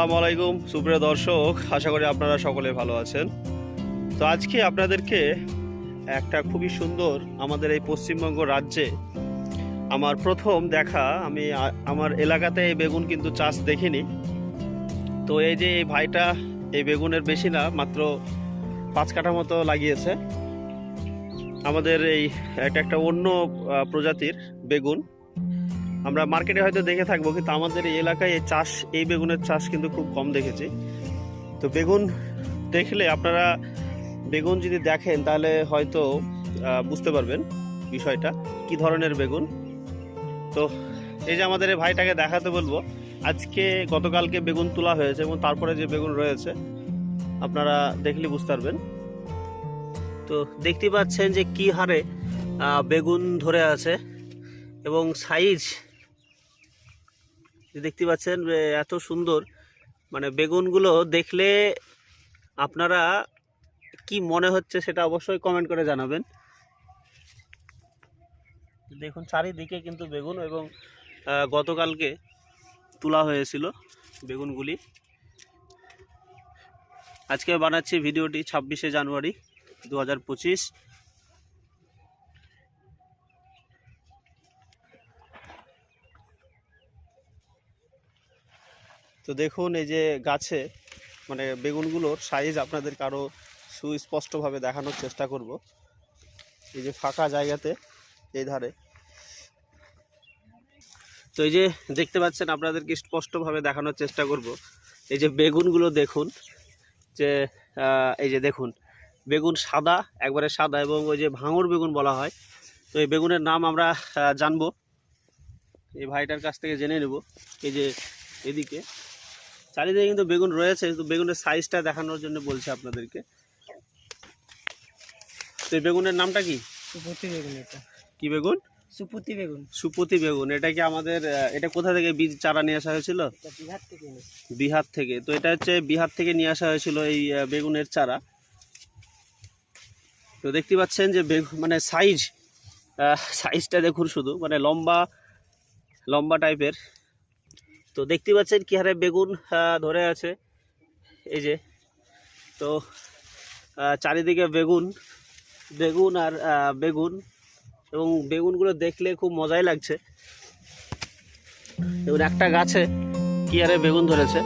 আসসালামু আলাইকুম, সুপ্রিয় দর্শক, আশা করি আপনারা সকলে ভালো আছেন। তো আজকে আপনাদেরকে একটা খুবই সুন্দর আমাদের এই পশ্চিমবঙ্গ রাজ্যে আমার প্রথম দেখা। আমি আমার এলাকাতে এই বেগুন কিন্তু চাষ দেখিনি। তো এই যে এই ভাইটা এই বেগুনের বেশি না, মাত্র পাঁচ কাঠা মতো লাগিয়েছে। আমাদের এই এটা একটা অন্য প্রজাতির বেগুন। আমরা মার্কেটে হয়তো দেখে থাকব, কিন্তু আমাদের এই এলাকায় এই চাষ, এই বেগুনের চাষ কিন্তু খুব কম দেখেছি। তো বেগুন দেখলে আপনারা, বেগুন যদি দেখেন, তাহলে হয়তো বুঝতে পারবেন বিষয়টা, কি ধরনের বেগুন। তো এই যে আমাদের ভাইটাকে দেখাতে বলব, আজকে গতকালকে বেগুন তোলা হয়েছে এবং তারপরে যে বেগুন রয়েছে, আপনারা দেখলে বুঝতে পারবেন। তো দেখতে পাচ্ছেন যে কি হারে বেগুন ধরে আছে এবং সাইজ দেখতে পাচ্ছেন এত সুন্দর। মানে বেগুনগুলো দেখলে আপনারা কি মনে হচ্ছে সেটা অবশ্যই কমেন্ট করে জানাবেন। দেখুন, চারিদিকে কিন্তু বেগুন এবং গতকালকে তোলা হয়েছিল বেগুনগুলি। আজকে বানাচ্ছি ভিডিওটি ছাব্বিশে জানুয়ারি দু হাজার পঁচিশ। তো দেখুন, এই যে গাছে মানে বেগুনগুলোর সাইজ আপনাদের কারও সুস্পষ্টভাবে দেখানোর চেষ্টা করব। এই যে ফাঁকা জায়গাতে, এই ধারে। তো এই যে দেখতে পাচ্ছেন, আপনাদেরকে স্পষ্টভাবে দেখানোর চেষ্টা করব। এই যে বেগুনগুলো দেখুন, যে এই যে দেখুন, বেগুন সাদা, একবারে সাদা এবং ওই যে ভাঙর বেগুন বলা হয়। তো এই বেগুনের নাম আমরা জানব। এই ভাইটার কাছ থেকে জেনে নেব। এই যে এদিকে চারিদিকে কিন্তু বেগুন রয়েছে কিন্তু বেগুনের সাইজটা দেখানোর জন্য বলছি আপনাদেরকে। তো এই বেগুনের নামটা কি? সুপতি বেগুন এটা। কি বেগুন? সুপতি বেগুন। সুপতি বেগুন। এটা কি আমাদের এটা কোথা থেকে বীজ চারা নিয়ে আসা হয়েছিল? বিহার থেকে বিহার থেকে। তো এটা হচ্ছে বিহার থেকে নিয়ে আসা হয়েছিল এই বেগুনের চারা। তো দেখতে পাচ্ছেন যে বেগুন মানে সাইজ সাইজটা দেখুন শুধু। মানে লম্বা লম্বা টাইপের তো দেখতে পাচ্ছেন কি হারে বেগুন ধরে আছে। এই যে, তো চারিদিকে বেগুন বেগুন আর বেগুন। এবং বেগুনগুলো দেখলে খুব মজাই লাগছে। এবং একটা গাছে কি হারে বেগুন ধরেছে।